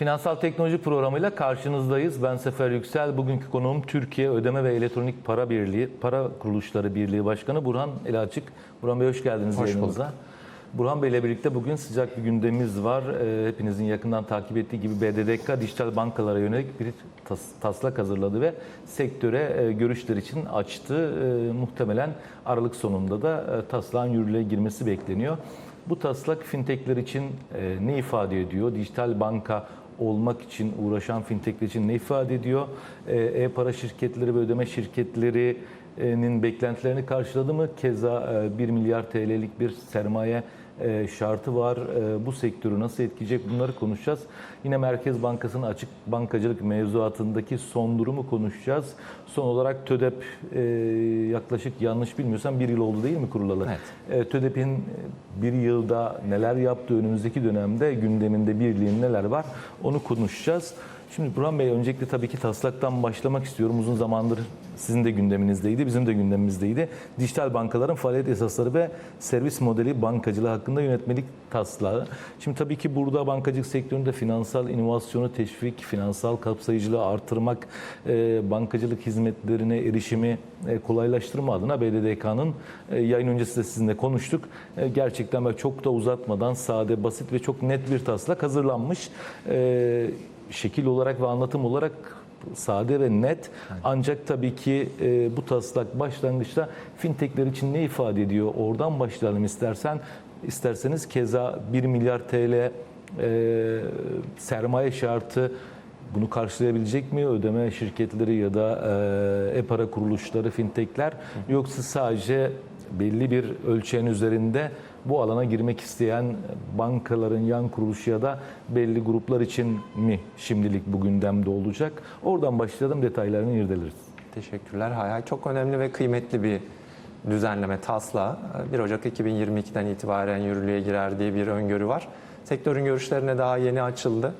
Finansal Teknoloji programıyla karşınızdayız. Ben Sefer Yüksel. Bugünkü konuğum Türkiye Ödeme ve Elektronik Para Birliği, Para Kuruluşları Birliği Başkanı Burhan Elaçık. Burhan Bey hoş geldiniz Hoş yayınımıza. Burhan Bey ile birlikte bugün sıcak bir gündemimiz var. Ee, hepinizin yakından takip ettiği gibi BDDK dijital bankalara yönelik bir tas- taslak hazırladı ve sektöre e, görüşler için açtı. E, muhtemelen Aralık sonunda da e, taslağın yürürlüğe girmesi bekleniyor. Bu taslak fintechler için ne ifade ediyor? Dijital banka olmak için uğraşan fintechler için ne ifade ediyor? E, E-para şirketleri ve ödeme şirketlerinin beklentilerini karşıladı mı? Keza e, 1 milyar TL'lik bir sermaye e, şartı var. E, Bu sektörü nasıl etkileyecek bunları konuşacağız. Yine Merkez Bankası'nın açık bankacılık mevzuatındaki son durumu konuşacağız. Son olarak TÖDEP e, yaklaşık yanlış bilmiyorsam bir yıl oldu değil mi kurulalı? Evet. E, TÖDEP'in bir yılda neler yaptığı önümüzdeki dönemde gündeminde birliğin neler var onu konuşacağız. Şimdi Burhan Bey öncelikle tabii ki taslaktan başlamak istiyorum. Uzun zamandır sizin de gündeminizdeydi, bizim de gündemimizdeydi. Dijital bankaların faaliyet esasları ve servis modeli bankacılığı hakkında yönetmelik taslağı. Şimdi tabii ki burada bankacılık sektöründe finansal inovasyonu teşvik, finansal kapsayıcılığı artırmak, e, bankacılık hizmetlerine erişimi e, kolaylaştırma adına BDDK'nın e, yayın öncesi de sizinle konuştuk. Gerçekten çok da uzatmadan sade, basit ve çok net bir taslak hazırlanmış. Şekil olarak ve anlatım olarak sade ve net. Ancak tabii ki e, bu taslak başlangıçta fintechler için ne ifade ediyor? Oradan başlayalım istersen. İsterseniz keza 1 milyar TL e, sermaye şartı bunu karşılayabilecek mi ödeme şirketleri ya da e, e-para kuruluşları, fintechler yoksa sadece belli bir ölçeğin üzerinde bu alana girmek isteyen bankaların yan kuruluşu ya da belli gruplar için mi şimdilik bu gündemde olacak? Oradan başlayalım detaylarını irdeleriz. Teşekkürler. Hay hay. Çok önemli ve kıymetli bir düzenleme taslağı. 1 Ocak 2022'den itibaren yürürlüğe girer diye bir öngörü var. Sektörün görüşlerine daha yeni açıldı.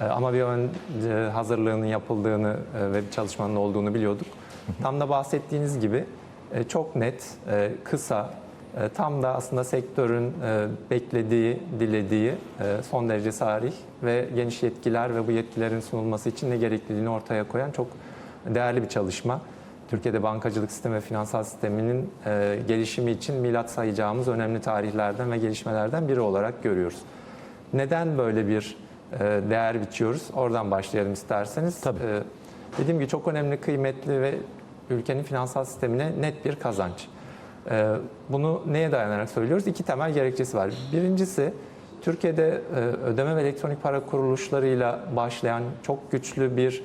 Ee, Ama bir ön e, hazırlığının yapıldığını e, ve bir çalışmanın olduğunu biliyorduk. Tam da bahsettiğiniz gibi e, çok net, kısa, tam da aslında sektörün e, beklediği, dilediği e, son derece sarih ve geniş yetkiler ve bu yetkilerin sunulması için ne gerekliliğini ortaya koyan çok değerli bir çalışma. Türkiye'de bankacılık sistemi ve finansal sisteminin e, gelişimi için milat sayacağımız önemli tarihlerden ve gelişmelerden biri olarak görüyoruz. Neden böyle bir e, değer biçiyoruz? Oradan başlayalım isterseniz. Tabii. E, dediğim gibi çok önemli, kıymetli ve ülkenin finansal sistemine net bir kazanç. E, bunu neye dayanarak söylüyoruz? İki temel gerekçesi var. Birincisi, Türkiye'de e, ödeme ve elektronik para kuruluşlarıyla başlayan çok güçlü bir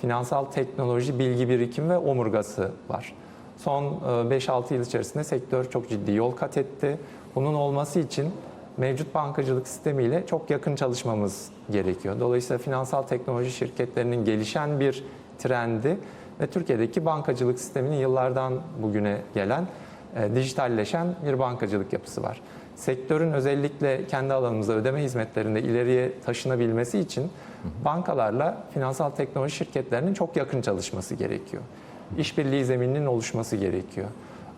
finansal teknoloji, bilgi birikimi ve omurgası var. Son e, 5-6 yıl içerisinde sektör çok ciddi yol kat etti. Bunun olması için mevcut bankacılık sistemiyle çok yakın çalışmamız gerekiyor. Dolayısıyla finansal teknoloji şirketlerinin gelişen bir trendi ve Türkiye'deki bankacılık sisteminin yıllardan bugüne gelen e, dijitalleşen bir bankacılık yapısı var. Sektörün özellikle kendi alanımızda ödeme hizmetlerinde ileriye taşınabilmesi için bankalarla finansal teknoloji şirketlerinin çok yakın çalışması gerekiyor. İşbirliği zemininin oluşması gerekiyor.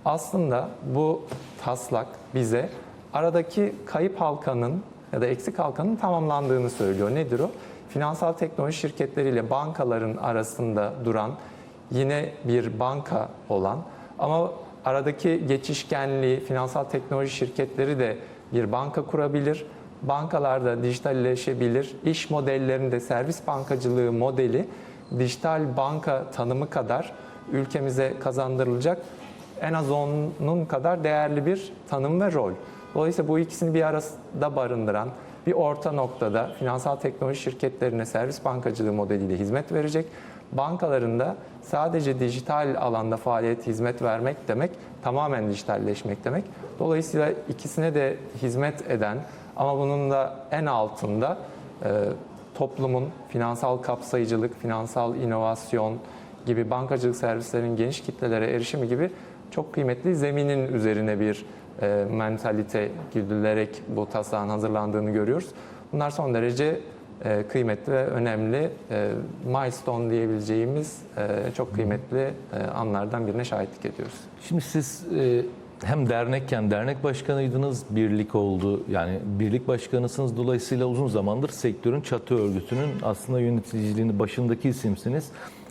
Aslında bu taslak bize aradaki kayıp halkanın ya da eksik halkanın tamamlandığını söylüyor. Nedir o? Finansal teknoloji şirketleriyle bankaların arasında duran yine bir banka olan ama aradaki geçişkenliği finansal teknoloji şirketleri de bir banka kurabilir. Bankalarda dijitalleşebilir. İş modellerinde servis bankacılığı modeli dijital banka tanımı kadar ülkemize kazandırılacak en az onun kadar değerli bir tanım ve rol. Dolayısıyla bu ikisini bir arada barındıran bir orta noktada finansal teknoloji şirketlerine servis bankacılığı modeliyle hizmet verecek. Bankalarında sadece dijital alanda faaliyet hizmet vermek demek tamamen dijitalleşmek demek. Dolayısıyla ikisine de hizmet eden ama bunun da en altında e, toplumun finansal kapsayıcılık, finansal inovasyon gibi bankacılık servislerinin geniş kitlelere erişimi gibi çok kıymetli zeminin üzerine bir e, mentalite güdülerek bu taslağın hazırlandığını görüyoruz. Bunlar son derece kıymetli ve önemli e, milestone diyebileceğimiz e, çok kıymetli e, anlardan birine şahitlik ediyoruz. Şimdi siz e, hem dernekken dernek başkanıydınız, birlik oldu. Yani birlik başkanısınız. Dolayısıyla uzun zamandır sektörün çatı örgütünün aslında yöneticiliğini başındaki isimsiniz.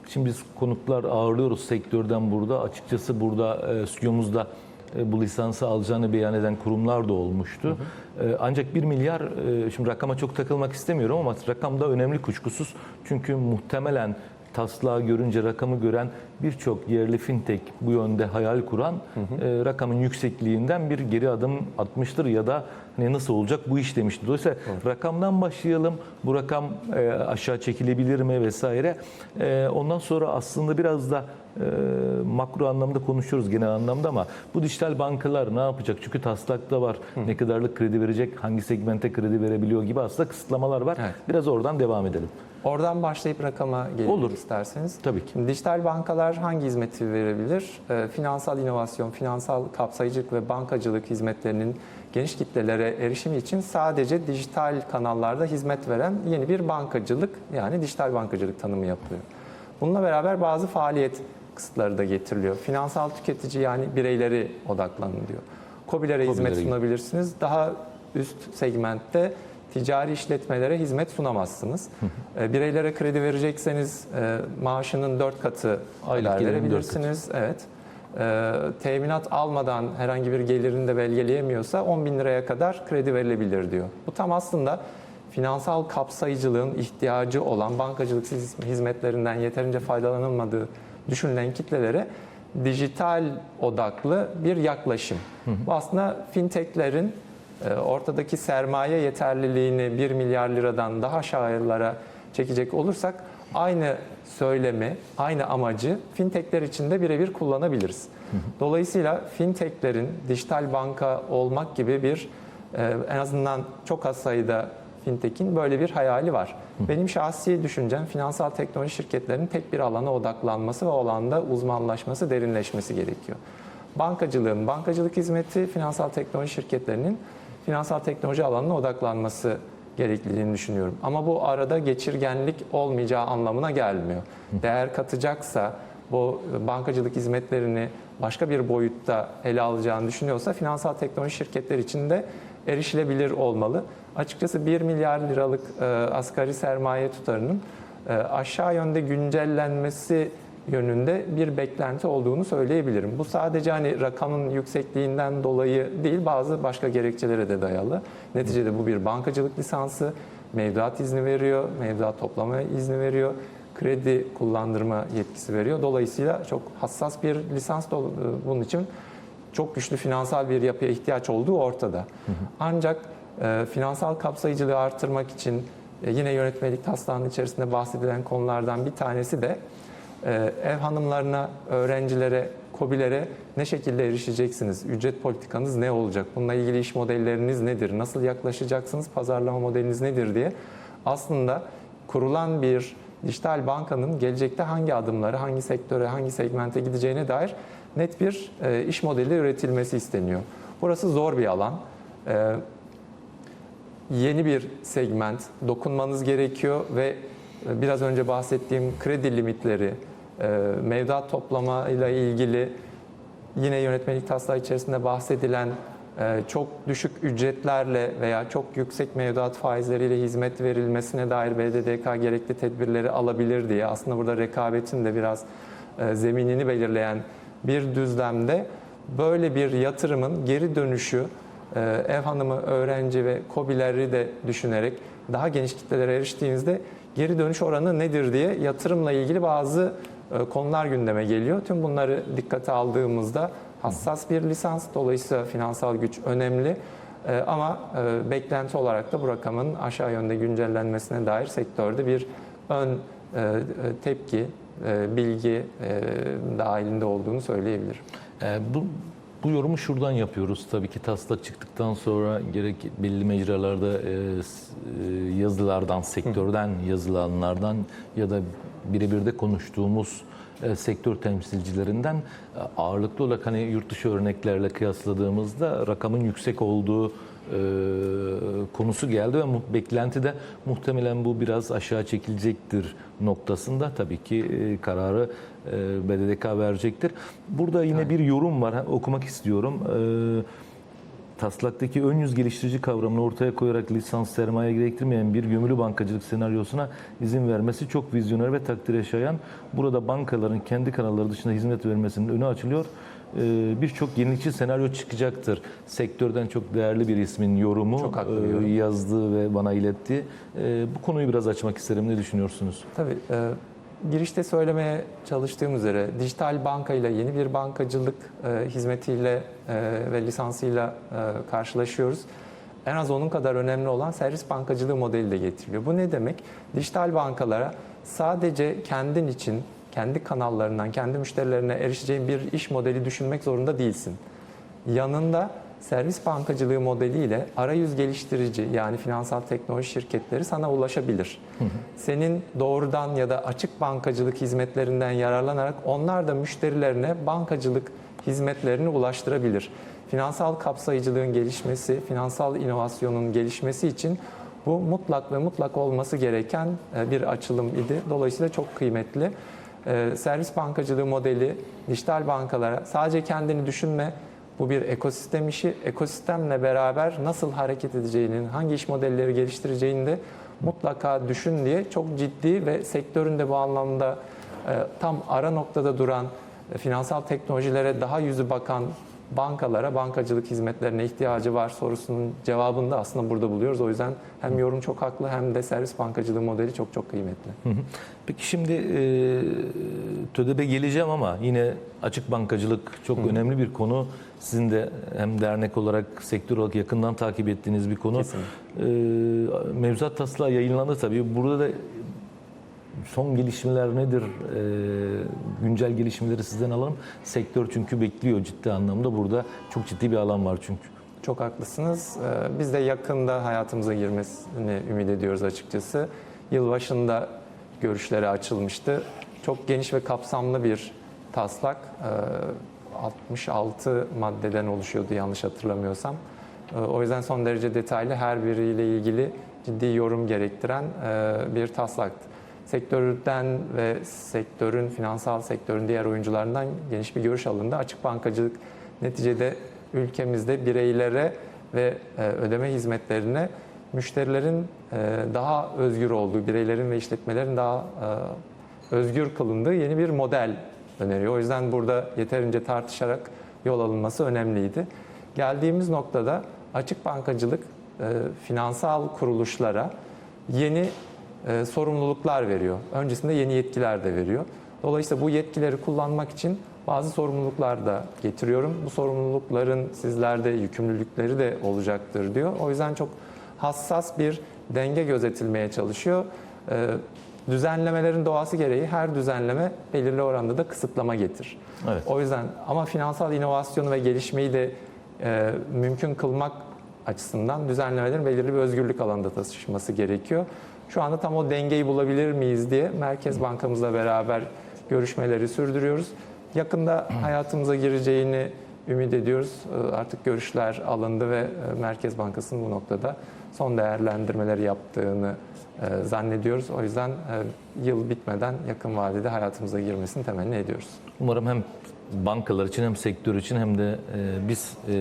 Şimdi biz konuklar ağırlıyoruz sektörden burada. Açıkçası burada e, e, bu lisansı alacağını beyan eden kurumlar da olmuştu. E, Ancak 1 milyar, e, şimdi rakama çok takılmak istemiyorum ama rakam da önemli kuşkusuz. Çünkü muhtemelen taslağı görünce rakamı gören birçok yerli fintech bu yönde hayal kuran e, rakamın yüksekliğinden bir geri adım atmıştır ya da hani nasıl olacak bu iş demiştir. Dolayısıyla rakamdan başlayalım. Bu rakam e, aşağı çekilebilir mi vesaire. E, ondan sonra aslında biraz da e, makro anlamda konuşuyoruz genel anlamda ama bu dijital bankalar ne yapacak? Çünkü taslakta var. Ne kadarlık kredi verecek, hangi segmente kredi verebiliyor gibi aslında kısıtlamalar var. Evet. Biraz oradan devam edelim. Oradan başlayıp rakama gelelim Olur. isterseniz. Tabii ki. Dijital bankalar hangi hizmeti verebilir? Ee, finansal inovasyon, finansal kapsayıcılık ve bankacılık hizmetlerinin geniş kitlelere erişimi için sadece dijital kanallarda hizmet veren yeni bir bankacılık yani dijital bankacılık tanımı yapılıyor. Bununla beraber bazı faaliyet kısıtları da getiriliyor. Finansal tüketici yani bireyleri odaklanın diyor. COBİ'lere hizmet sunabilirsiniz. Daha üst segmentte ticari işletmelere hizmet sunamazsınız. E, Bireylere kredi verecekseniz e, maaşının dört katı Aylık verebilirsiniz. Evet. E, Teminat almadan herhangi bir gelirini de belgeleyemiyorsa 10 bin liraya kadar kredi verilebilir diyor. Bu tam aslında finansal kapsayıcılığın ihtiyacı olan bankacılık hizmetlerinden yeterince faydalanılmadığı düşünülen kitlelere dijital odaklı bir yaklaşım. Bu aslında fintechlerin ortadaki sermaye yeterliliğini 1 milyar liradan daha aşağılara çekecek olursak aynı söylemi, aynı amacı fintechler için de birebir kullanabiliriz. Dolayısıyla fintechlerin dijital banka olmak gibi bir e, en azından çok az sayıda fintech'in böyle bir hayali var. Benim şahsi düşüncem finansal teknoloji şirketlerinin tek bir alana odaklanması ve o alanda uzmanlaşması, derinleşmesi gerekiyor. Bankacılığın bankacılık hizmeti, finansal teknoloji şirketlerinin finansal teknoloji alanına odaklanması gerekliliğini düşünüyorum. Ama bu arada geçirgenlik olmayacağı anlamına gelmiyor. Değer katacaksa bu bankacılık hizmetlerini başka bir boyutta ele alacağını düşünüyorsa finansal teknoloji şirketleri için de erişilebilir olmalı. Açıkçası 1 milyar liralık e, asgari sermaye tutarının e, aşağı yönde güncellenmesi yönünde bir beklenti olduğunu söyleyebilirim. Bu sadece hani rakamın yüksekliğinden dolayı değil bazı başka gerekçelere de dayalı. Neticede bu bir bankacılık lisansı, mevduat izni veriyor, mevduat toplama izni veriyor, kredi kullandırma yetkisi veriyor. Dolayısıyla çok hassas bir lisans da ol- bunun için çok güçlü finansal bir yapıya ihtiyaç olduğu ortada. Ancak e, finansal kapsayıcılığı artırmak için e, yine yönetmelik taslağının içerisinde bahsedilen konulardan bir tanesi de e, ev hanımlarına, öğrencilere, kobilere ne şekilde erişeceksiniz? Ücret politikanız ne olacak? Bununla ilgili iş modelleriniz nedir? Nasıl yaklaşacaksınız? Pazarlama modeliniz nedir diye aslında kurulan bir dijital bankanın gelecekte hangi adımları, hangi sektöre, hangi segmente gideceğine dair net bir e, iş modeli üretilmesi isteniyor. Burası zor bir alan. E, yeni bir segment dokunmanız gerekiyor ve e, biraz önce bahsettiğim kredi limitleri, mevduat toplama ile ilgili yine yönetmelik taslağı içerisinde bahsedilen e, çok düşük ücretlerle veya çok yüksek mevduat faizleriyle hizmet verilmesine dair BDDK gerekli tedbirleri alabilir diye aslında burada rekabetin de biraz e, zeminini belirleyen bir düzlemde böyle bir yatırımın geri dönüşü e, ev hanımı, öğrenci ve kobileri de düşünerek daha geniş kitlelere eriştiğinizde geri dönüş oranı nedir diye yatırımla ilgili bazı konular gündeme geliyor. Tüm bunları dikkate aldığımızda hassas bir lisans dolayısıyla finansal güç önemli. E, Ama e, beklenti olarak da bu rakamın aşağı yönde güncellenmesine dair sektörde bir ön e, e, tepki, e, bilgi e, dahilinde olduğunu söyleyebilirim. Bu, bu yorumu şuradan yapıyoruz. Tabii ki taslak çıktıktan sonra gerek belli mecralarda e, e, yazılardan, sektörden yazılanlardan ya da birebir de konuştuğumuz e, sektör temsilcilerinden e, ağırlıklı olarak hani yurt dışı örneklerle kıyasladığımızda rakamın yüksek olduğu e, konusu geldi ve mu- beklenti de muhtemelen bu biraz aşağı çekilecektir noktasında tabii ki e, kararı e, BDDK verecektir. Burada yine bir yorum var. Ha, Okumak istiyorum. E, taslaktaki ön yüz geliştirici kavramını ortaya koyarak lisans sermaye gerektirmeyen bir gömülü bankacılık senaryosuna izin vermesi çok vizyoner ve takdire şayan. Burada bankaların kendi kanalları dışında hizmet vermesinin önü açılıyor. Ee, Birçok yenilikçi senaryo çıkacaktır. Sektörden çok değerli bir ismin yorumu Çok e, yorum. yazdığı ve bana iletti. Ee, Bu konuyu biraz açmak isterim. Ne düşünüyorsunuz? Tabii. e, girişte söylemeye çalıştığım üzere dijital bankayla yeni bir bankacılık e, hizmetiyle e, ve lisansıyla e, karşılaşıyoruz. En az onun kadar önemli olan servis bankacılığı modeli de getiriliyor. Bu ne demek? Dijital bankalara sadece kendin için, kendi kanallarından, kendi müşterilerine erişeceğin bir iş modeli düşünmek zorunda değilsin. Yanında servis bankacılığı modeliyle arayüz geliştirici yani finansal teknoloji şirketleri sana ulaşabilir. Senin doğrudan ya da açık bankacılık hizmetlerinden yararlanarak onlar da müşterilerine bankacılık hizmetlerini ulaştırabilir. Finansal kapsayıcılığın gelişmesi, finansal inovasyonun gelişmesi için bu mutlak ve mutlak olması gereken e, bir açılım idi. Dolayısıyla çok kıymetli. E, Servis bankacılığı modeli dijital bankalara sadece kendini düşünme, bu bir ekosistem işi. Ekosistemle beraber nasıl hareket edeceğinin, hangi iş modelleri geliştireceğini de mutlaka düşün diye çok ciddi ve sektöründe bu anlamda e, tam ara noktada duran e, finansal teknolojilere daha yüzü bakan bankalara, bankacılık hizmetlerine ihtiyacı var sorusunun cevabını da aslında burada buluyoruz. O yüzden hem yorum çok haklı hem de servis bankacılığı modeli çok çok kıymetli. Hı hı. Peki şimdi e, TÖDEB'e geleceğim ama yine açık bankacılık çok önemli bir konu. Sizin de hem dernek olarak, sektör olarak yakından takip ettiğiniz bir konu. Kesinlikle. E, mevzuat taslağı yayınlandı tabii. Burada da son gelişmeler nedir? E, güncel gelişmeleri sizden alalım. Sektör çünkü bekliyor ciddi anlamda. Burada çok ciddi bir alan var çünkü. Çok haklısınız. Ee, Biz de yakında hayatımıza girmesini ümit ediyoruz açıkçası. Yılbaşında görüşleri açılmıştı. Çok geniş ve kapsamlı bir taslak. Ee, 66 maddeden oluşuyordu yanlış hatırlamıyorsam. Ee, O yüzden son derece detaylı her biriyle ilgili ciddi yorum gerektiren bir taslaktı. Sektörden ve sektörün, finansal sektörün diğer oyuncularından geniş bir görüş alındı. Açık bankacılık neticede ülkemizde bireylere ve e, ödeme hizmetlerine müşterilerin e, daha özgür olduğu, bireylerin ve işletmelerin daha e, özgür kılındığı yeni bir model öneriyor. O yüzden burada yeterince tartışarak yol alınması önemliydi. Geldiğimiz noktada açık bankacılık finansal kuruluşlara yeni e, sorumluluklar veriyor. Öncesinde yeni yetkiler de veriyor. Dolayısıyla bu yetkileri kullanmak için bazı sorumluluklar da getiriyorum. Bu sorumlulukların sizlerde yükümlülükleri de olacaktır diyor. O yüzden çok hassas bir denge gözetilmeye çalışıyor. E, düzenlemelerin doğası gereği her düzenleme belirli oranda da kısıtlama getirir. Evet. O yüzden ama finansal inovasyonu ve gelişmeyi de e, mümkün kılmak açısından düzenlemelerin belirli bir özgürlük alanında taşışması gerekiyor. Şu anda tam o dengeyi bulabilir miyiz diye Merkez Bankamızla beraber görüşmeleri sürdürüyoruz. Yakında hayatımıza gireceğini ümit ediyoruz. E, Artık görüşler alındı ve e, Merkez Bankası'nın bu noktada son değerlendirmeleri yaptığını e, zannediyoruz. O yüzden e, yıl bitmeden yakın vadede hayatımıza girmesini temenni ediyoruz. Umarım hem bankalar için hem sektör için hem de e, biz e,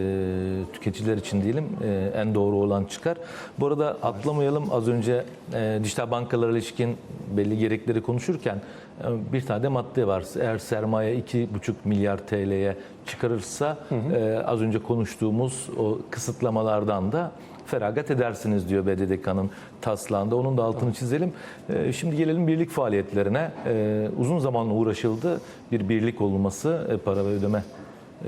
tüketiciler için diyelim e, en doğru olan çıkar. Bu arada atlamayalım az önce e, dijital bankalara ilişkin belli gerekleri konuşurken e, bir tane de madde var. Eğer sermaye 2,5 milyar TL'ye çıkarırsa e, az önce konuştuğumuz o kısıtlamalardan da feragat edersiniz diyor BDDK'nın taslağında. Onun da altını çizelim. Ee, Şimdi gelelim birlik faaliyetlerine. Ee, Uzun zaman uğraşıldı. Bir birlik olması, e, para ve ödeme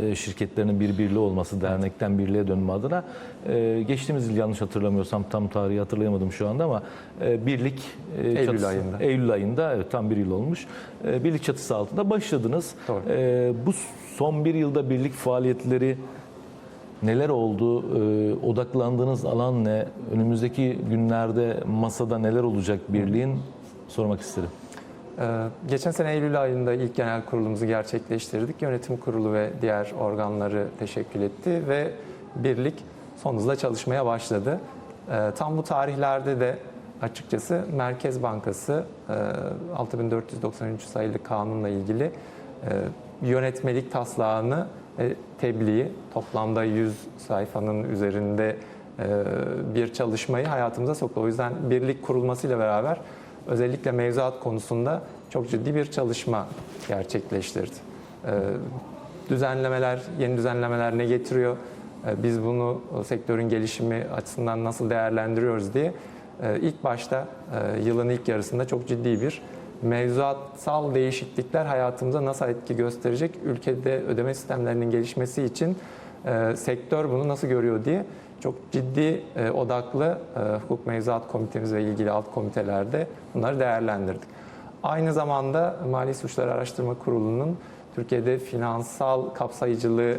e, şirketlerinin bir birliği olması, dernekten birliğe dönme adına. Ee, Geçtiğimiz yıl yanlış hatırlamıyorsam tam tarihi hatırlayamadım şu anda ama e, birlik Eylül çatısı- ayında. Eylül ayında evet tam bir yıl olmuş. Birlik çatısı altında başladınız. Doğru. Bu son bir yılda birlik faaliyetleri Neler oldu? Ee, odaklandığınız alan ne? Önümüzdeki günlerde masada neler olacak birliğin? Sormak isterim. Ee, Geçen sene Eylül ayında ilk genel kurulumuzu gerçekleştirdik. Yönetim kurulu ve diğer organları teşekkür etti ve birlik son hızla çalışmaya başladı. Ee, Tam bu tarihlerde de açıkçası Merkez Bankası e, 6493 sayılı kanunla ilgili e, yönetmelik taslağını e, tebliği toplamda 100 sayfanın üzerinde e, bir çalışmayı hayatımıza soktu. O yüzden birlik kurulmasıyla beraber özellikle mevzuat konusunda çok ciddi bir çalışma gerçekleştirdi. E, düzenlemeler, yeni düzenlemeler ne getiriyor? E, Biz bunu sektörün gelişimi açısından nasıl değerlendiriyoruz diye e, ilk başta e, yılın ilk yarısında çok ciddi bir mevzuatsal değişiklikler hayatımıza nasıl etki gösterecek? Ülkede ödeme sistemlerinin gelişmesi için e, sektör bunu nasıl görüyor diye çok ciddi e, odaklı e, hukuk mevzuat komitemiz ve ilgili alt komitelerde bunları değerlendirdik. Aynı zamanda Mali Suçlar Araştırma Kurulu'nun Türkiye'de finansal kapsayıcılığı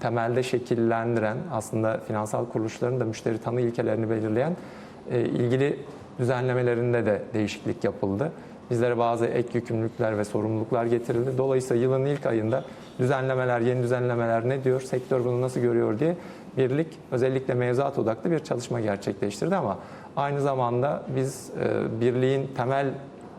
temelde şekillendiren, aslında finansal kuruluşların da müşteri tanı ilkelerini belirleyen e, ilgili düzenlemelerinde de değişiklik yapıldı. Bizlere bazı ek yükümlülükler ve sorumluluklar getirildi. Dolayısıyla yılın ilk ayında düzenlemeler, yeni düzenlemeler ne diyor, sektör bunu nasıl görüyor diye birlik özellikle mevzuat odaklı bir çalışma gerçekleştirdi ama aynı zamanda biz e, birliğin temel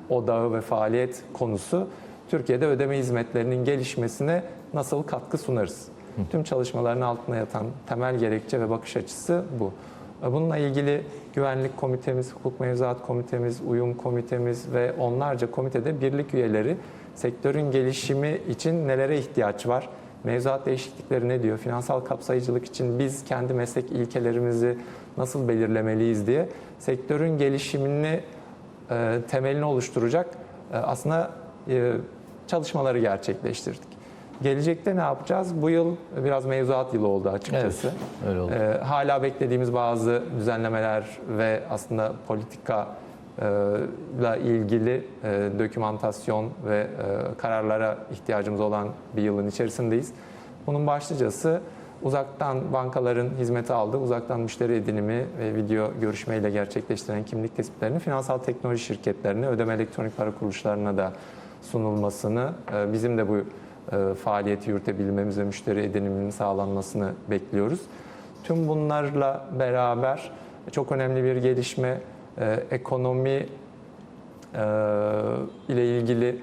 odağı ve faaliyet konusu Türkiye'de ödeme hizmetlerinin gelişmesine nasıl katkı sunarız? Tüm çalışmaların altına yatan temel gerekçe ve bakış açısı bu. Bununla ilgili güvenlik komitemiz, hukuk mevzuat komitemiz, uyum komitemiz ve onlarca komitede birlik üyeleri sektörün gelişimi için nelere ihtiyaç var? Mevzuat değişiklikleri ne diyor? Finansal kapsayıcılık için biz kendi meslek ilkelerimizi nasıl belirlemeliyiz diye sektörün gelişimini e, temelini oluşturacak e, aslında e, çalışmaları gerçekleştirdik. Gelecekte ne yapacağız? Bu yıl biraz mevzuat yılı oldu açıkçası. Evet, öyle oldu. E, hala beklediğimiz bazı düzenlemeler ve aslında politika ile ilgili e, dokümantasyon ve e, kararlara ihtiyacımız olan bir yılın içerisindeyiz. Bunun başlıcası uzaktan bankaların hizmeti aldığı uzaktan müşteri edinimi ve video görüşmeyle gerçekleştiren kimlik tespitlerini finansal teknoloji şirketlerine, ödeme elektronik para kuruluşlarına da sunulmasını, e, bizim de bu e, faaliyeti yürütebilmemiz ve müşteri ediniminin sağlanmasını bekliyoruz. Tüm bunlarla beraber çok önemli bir gelişme e, ekonomi e, ile ilgili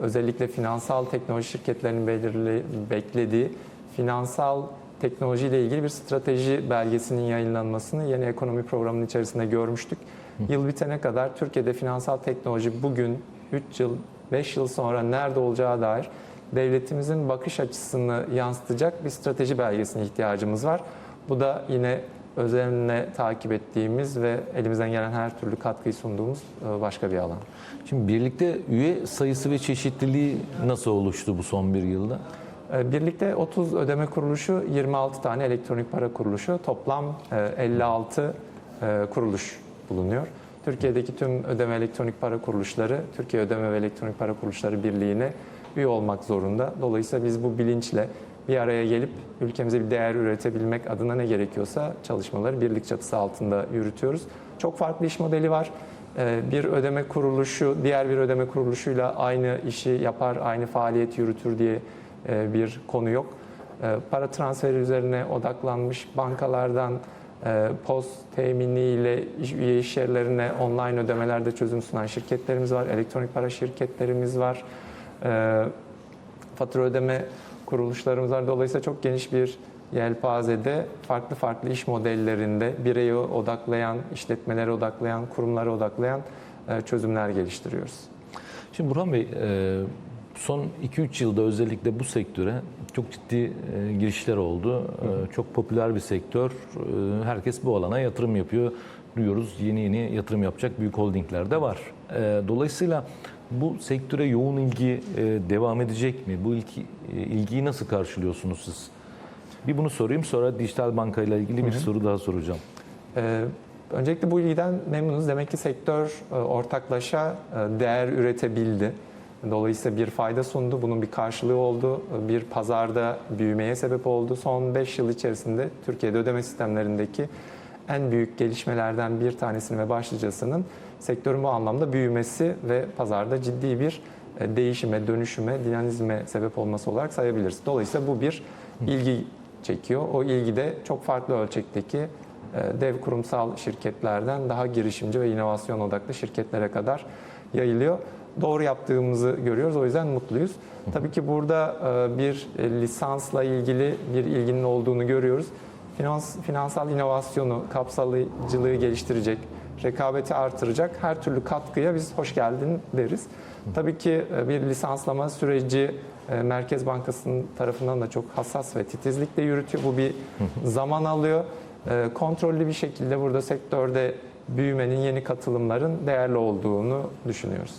özellikle finansal teknoloji şirketlerinin belirli, beklediği finansal teknoloji ile ilgili bir strateji belgesinin yayınlanmasını yeni ekonomi programının içerisinde görmüştük. Yıl bitene kadar Türkiye'de finansal teknoloji bugün 3 yıl, 5 yıl sonra nerede olacağı dair devletimizin bakış açısını yansıtacak bir strateji belgesine ihtiyacımız var. Bu da yine özenle takip ettiğimiz ve elimizden gelen her türlü katkıyı sunduğumuz e, başka bir alan. Şimdi birlikte üye sayısı ve çeşitliliği nasıl oluştu bu son bir yılda? E, Birlikte 30 ödeme kuruluşu, 26 tane elektronik para kuruluşu, toplam e, 56 e, kuruluş bulunuyor. Türkiye'deki tüm ödeme elektronik para kuruluşları, Türkiye Ödeme ve Elektronik Para Kuruluşları Birliği'ne üye olmak zorunda. Dolayısıyla biz bu bilinçle bir araya gelip ülkemize bir değer üretebilmek adına ne gerekiyorsa çalışmaları birlik çatısı altında yürütüyoruz. Çok farklı iş modeli var. Ee, Bir ödeme kuruluşu diğer bir ödeme kuruluşuyla aynı işi yapar, aynı faaliyet yürütür diye e, bir konu yok. Ee, Para transferi üzerine odaklanmış bankalardan e, post teminiyle üye iş yerlerine online ödemelerde çözüm sunan şirketlerimiz var. Elektronik para şirketlerimiz var. Ee, fatura ödeme kuruluşlarımız var. Dolayısıyla çok geniş bir yelpazede farklı farklı iş modellerinde bireye odaklayan, işletmelere odaklayan, kurumlara odaklayan e, çözümler geliştiriyoruz. Şimdi Burhan Bey, e, son 2-3 yılda özellikle bu sektöre çok ciddi e, girişler oldu. E, Çok popüler bir sektör. E, Herkes bu alana yatırım yapıyor. Duyuyoruz yeni yeni yatırım yapacak büyük holdingler de var. E, Dolayısıyla bu sektöre yoğun ilgi e, devam edecek mi? Bu ilgi, e, ilgiyi nasıl karşılıyorsunuz siz? Bir bunu sorayım sonra dijital bankayla ilgili bir soru daha soracağım. Ee, Öncelikle bu ilgiden memnunuz. Demek ki sektör e, ortaklaşa değer üretebildi. Dolayısıyla bir fayda sundu. Bunun bir karşılığı oldu. Bir pazarda büyümeye sebep oldu. Son 5 yıl içerisinde Türkiye'de ödeme sistemlerindeki en büyük gelişmelerden bir tanesinin ve başlıcasının sektörün bu anlamda büyümesi ve pazarda ciddi bir e, değişime, dönüşüme, dinamizme sebep olması olarak sayabiliriz. Dolayısıyla bu bir ilgi çekiyor. O ilgi de çok farklı ölçekteki e, dev kurumsal şirketlerden daha girişimci ve inovasyon odaklı şirketlere kadar yayılıyor. Doğru yaptığımızı görüyoruz. O yüzden mutluyuz. Tabii ki burada e, bir lisansla ilgili bir ilginin olduğunu görüyoruz. Finans, finansal inovasyonu, kapsayıcılığı geliştirecek, rekabeti artıracak her türlü katkıya biz hoş geldin deriz. Tabii ki e, bir lisanslama süreci e, Merkez Bankası'nın tarafından da çok hassas ve titizlikle yürütüyor. Bu bir zaman alıyor. E, Kontrollü bir şekilde burada sektörde büyümenin, yeni katılımların değerli olduğunu düşünüyoruz.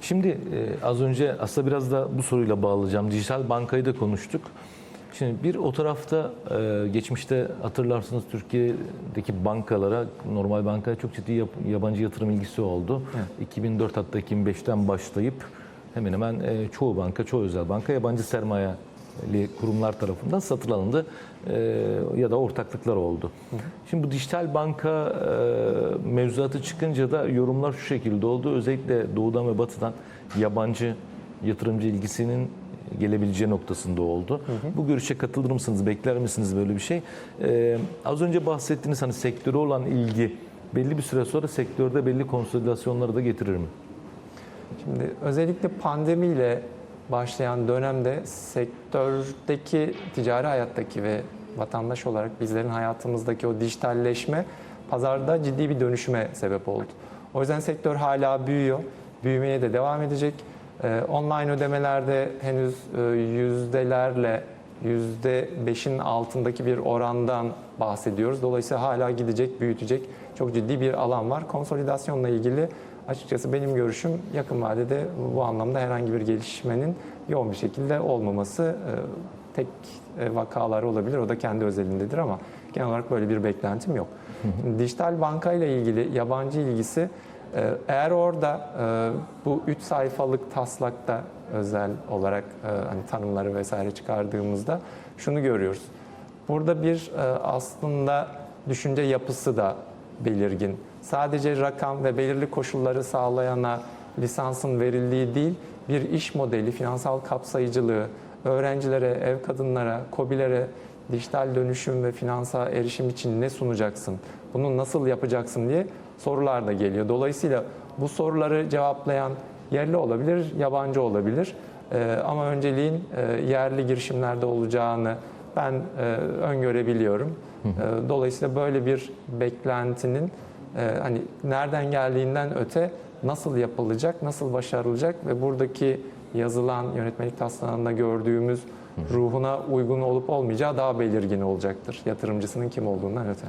Şimdi az önce aslında biraz da bu soruyla bağlayacağım. Dijital bankayı da konuştuk. Şimdi bir o tarafta e, geçmişte hatırlarsınız Türkiye'deki bankalara, normal bankaya çok ciddi yap- yabancı yatırım ilgisi oldu. 2004 hatta 2005'ten başlayıp hemen hemen e, çoğu banka, çoğu özel banka yabancı sermayeli kurumlar tarafından satın alındı e, ya da ortaklıklar oldu. Şimdi bu dijital banka e, mevzuatı çıkınca da yorumlar şu şekilde oldu. Özellikle doğudan ve batıdan yabancı yatırımcı ilgisinin gelebileceği noktasında oldu. Bu görüşe katılır mısınız? Bekler misiniz böyle bir şey? Ee, az önce bahsettiğiniz hani sektöre olan ilgi belli bir süre sonra sektörde belli konsolidasyonları da getirir mi? Şimdi özellikle pandemiyle başlayan dönemde sektördeki ticari hayattaki ve vatandaş olarak bizlerin hayatımızdaki o dijitalleşme pazarda ciddi bir dönüşüme sebep oldu. O yüzden sektör hala büyüyor. Büyümeye de devam edecek. Ee, online ödemelerde henüz e, yüzdelerle yüzde beşin altındaki bir orandan bahsediyoruz. Dolayısıyla hala gidecek, büyütecek çok ciddi bir alan var. Konsolidasyonla ilgili açıkçası benim görüşüm yakın vadede bu anlamda herhangi bir gelişmenin yoğun bir şekilde olmaması e, tek e, vakalar olabilir. O da kendi özelindedir ama genel olarak böyle bir beklentim yok. Dijital banka ile ilgili yabancı ilgisi eğer orada e, bu 3 sayfalık taslakta özel olarak e, hani tanımları vesaire çıkardığımızda şunu görüyoruz. Burada bir e, aslında düşünce yapısı da belirgin. Sadece rakam ve belirli koşulları sağlayana lisansın verildiği değil, bir iş modeli, finansal kapsayıcılığı, öğrencilere, ev kadınlara, kobilere dijital dönüşüm ve finansal erişim için ne sunacaksın, bunu nasıl yapacaksın diye sorular da geliyor. Dolayısıyla bu soruları cevaplayan yerli olabilir, yabancı olabilir. Ee, ama önceliğin e, yerli girişimlerde olacağını ben e, öngörebiliyorum. E, dolayısıyla böyle bir beklentinin e, hani nereden geldiğinden öte nasıl yapılacak, nasıl başarılacak ve buradaki yazılan yönetmelik taslağında gördüğümüz ruhuna uygun olup olmayacağı daha belirgin olacaktır. Yatırımcısının kim olduğundan öte.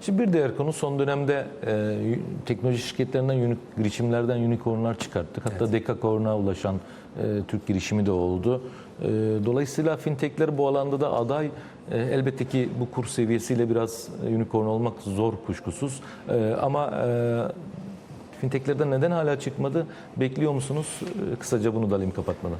Şimdi bir diğer konu son dönemde e, teknoloji şirketlerinden, uni- girişimlerden unicornlar çıkarttık. Hatta dekakorna ulaşan e, Türk girişimi de oldu. E, dolayısıyla fintechler bu alanda da aday. E, elbette ki bu kur seviyesiyle biraz unicorn olmak zor kuşkusuz. E, ama e, fintechlerden neden hala çıkmadı? Bekliyor musunuz? E, kısaca bunu da alayım kapatmadan.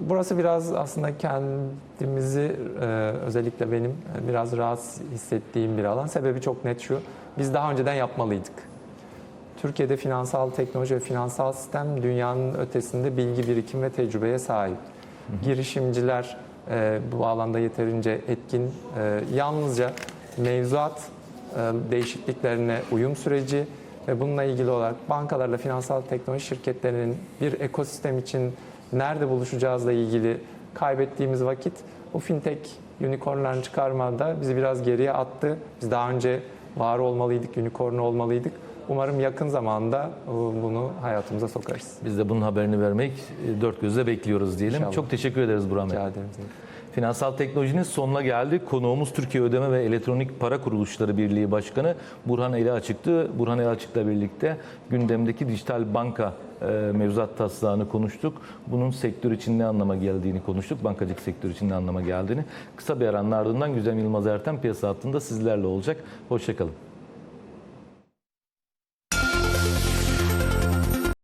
Burası biraz aslında kendimizi e, özellikle benim e, biraz rahatsız hissettiğim bir alan. Sebebi çok net şu. Biz daha önceden yapmalıydık. Türkiye'de finansal teknoloji ve finansal sistem dünyanın ötesinde bilgi birikim ve tecrübeye sahip. Girişimciler e, bu alanda yeterince etkin. Yalnızca mevzuat değişikliklerine uyum süreci ve bununla ilgili olarak bankalarla finansal teknoloji şirketlerinin bir ekosistem için nerede buluşacağızla ilgili kaybettiğimiz vakit bu fintech unicornların çıkarmada bizi biraz geriye attı. Biz daha önce var olmalıydık, unicorn olmalıydık. Umarım yakın zamanda bunu hayatımıza sokarız. Biz de bunun haberini vermek e, dört gözle bekliyoruz diyelim. İnşallah. Çok teşekkür ederiz Burhan Bey. Rica ederim. Finansal teknolojinin sonuna geldik. Konuğumuz Türkiye Ödeme ve Elektronik Para Kuruluşları Birliği Başkanı Burhan Eli Açık'tı. Burhan Eli Açık'la birlikte gündemdeki dijital banka e, mevzuat taslağını konuştuk. Bunun sektör için ne anlama geldiğini konuştuk. Bankacılık sektörü için ne anlama geldiğini. Kısa bir aranın ardından Güzem Yılmaz Ertem piyasa hattında sizlerle olacak. Hoşçakalın.